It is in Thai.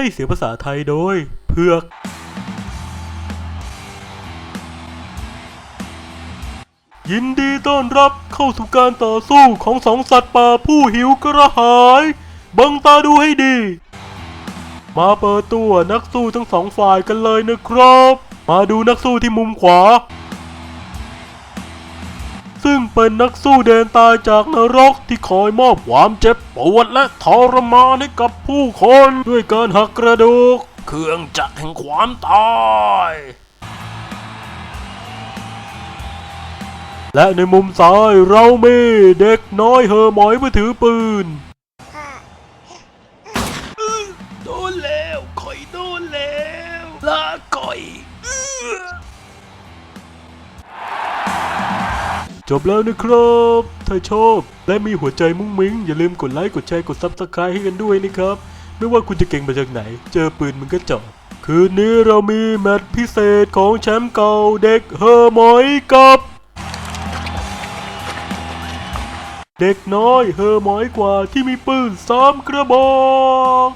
ให้เสียภาษาไทยโดย เพือก ยินดีต้อนรับเข้าสู่การต่อสู้ของสองสัตว์ป่าผู้หิวกระหาย บังตาดูให้ดี มาเปิดตัวนักสู้ทั้งสองฝ่ายกันเลยนะครับ มาดูนักสู้ที่มุมขวา เป็นนักสู้เดินตายจากนรกที่คอยมอบความเจ็บปวดและทรมานให้กับผู้คน ด้วยการหักกระดูก เครื่องจักรแห่งความตายและในมุมซ้ายเรามีเด็กน้อยเฮอหมอยมาถือปืน โดนแล้วคอยโดนแล้วลาก่อย จบแล้วนะครับ ถ้าชอบและมีหัวใจมุ้งมิ้ง อย่าลืมกดไลค์ กดแชร์ กดซับสไครต์ให้กันด้วยนะครับ ไม่ว่าคุณจะเก่งมาจากไหน เจอปืนมันก็จอดคืนนี้เรามีแมตช์พิเศษของแชมป์เก่าเด็กเฮอร์มอยกับ เด็กน้อยเฮอร์มอยกว่าที่มีปืนสามกระบอก